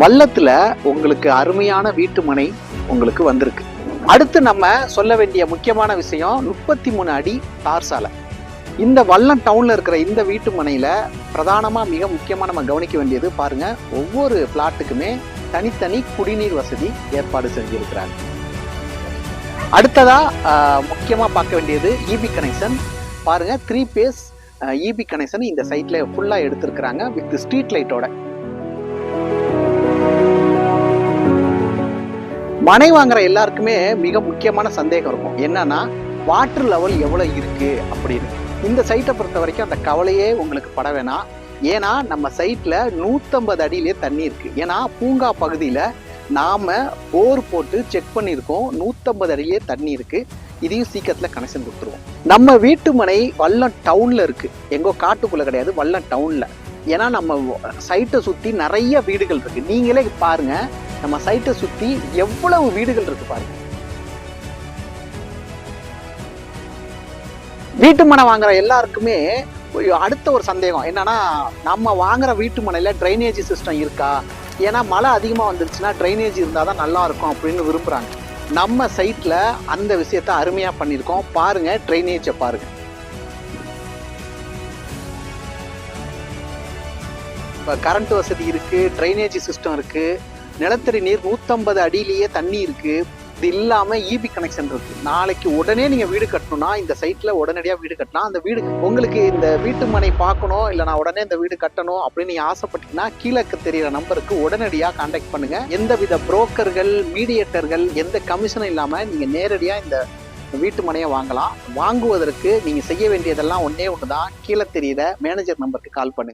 வல்லத்துல உங்களுக்கு அருமையான வீட்டு மனை உங்களுக்கு வந்திருக்கு. அடுத்து நம்ம சொல்ல வேண்டிய முக்கியமான விஷயம் முப்பத்தி மூணு அடி தார் சாலை. இந்த வல்லம் டவுனில் இருக்கிற இந்த வீட்டு மனையில் பிரதானமாக மிக முக்கியமாக நம்ம கவனிக்க வேண்டியது பாருங்கள் ஒவ்வொரு பிளாட்டுக்குமே தனித்தனி குடிநீர் வசதி ஏற்பாடு செஞ்சுருக்கிறாங்க. அடுத்ததாக முக்கியமாக பார்க்க வேண்டியது இபி கனெக்ஷன் பாருங்கள் த்ரீ பேஸ் இபி கனெக்ஷன் இந்த சைட்டில் ஃபுல்லாக எடுத்திருக்கிறாங்க வித் ஸ்ட்ரீட் லைட்டோட மனை வாங்குற எல்லாருக்குமே மிக முக்கியமான சந்தேகம் இருக்கும். என்னன்னா வாட்டர் லெவல் எவ்வளவு இருக்கு அப்படின்னு. இந்த சைட்டை பொறுத்த வரைக்கும் அந்த கவலையே உங்களுக்கு பட வேணாம். ஏன்னா நம்ம சைட்ல நூத்தம்பது அடியிலே தண்ணி இருக்கு. ஏன்னா பூங்கா பகுதியில நாம போர் போட்டு செக் பண்ணியிருக்கோம். நூத்தம்பது அடியிலே தண்ணி இருக்கு. இதையும் சீக்கிரத்துல கனெக்ஷன் கொடுத்துருவோம். நம்ம வீட்டு மனை வல்லம் டவுன்ல இருக்கு. எங்கோ காட்டுக்குள்ள கிடையாது வல்லம் டவுன்ல ஏன்னா நம்ம சைட்டை சுத்தி நிறைய வீடுகள் இருக்கு. நீங்களே பாருங்க நம்ம சைட்டை சுற்றி எவ்வளவு வீடுகள் இருக்கு பாருங்க. வீட்டு மனை வாங்குற எல்லாருக்குமே அடுத்த ஒரு சந்தேகம். என்னன்னா நம்ம வாங்குற வீட்டு மனையில ட்ரைனேஜ் சிஸ்டம் இருக்கா? ஏன்னா மழை அதிகமாக வந்துருச்சுன்னா ட்ரைனேஜ் இருந்தால் தான் நல்லா இருக்கும் அப்படின்னு விரும்புகிறாங்க நம்ம சைட்டில் அந்த விஷயத்த அருமையாக பண்ணியிருக்கோம். பாருங்க ட்ரைனேஜை பாருங்க. இப்போ கரண்ட் வசதி இருக்குது ட்ரைனேஜ் சிஸ்டம் இருக்குது நிலத்தடி நீர் நூற்றம்பது அடியிலேயே தண்ணி இருக்கு. இது இல்லாம இபி கனெக்ஷன் இருக்கு. நாளைக்கு உடனே நீங்க வீடு கட்டணும்னா இந்த சைட்ல உடனடியா வீடு கட்டலாம். அந்த வீடு உங்களுக்கு இந்த வீட்டு மனை பார்க்கணும் இல்ல நான் உடனே இந்த வீடு கட்டணும் அப்படின்னு நீங்கள் ஆசைப்பட்டீங்கன்னா கீழே தெரிகிற நம்பருக்கு உடனடியா கான்டாக்ட் பண்ணுங்க. எந்தவித புரோக்கர்கள் மீடியேட்டர்கள் எந்த கமிஷனும் இல்லாம நீங்க நேரடியா இந்த வீட்டு மனையை வாங்கலாம். வாங்குவதற்கு நீங்க செய்ய வேண்டியதெல்லாம் ஒன்னே ஒன்று தான் கீழே தெரியிற மேனேஜர் நம்பருக்கு கால் பண்ணுங்க.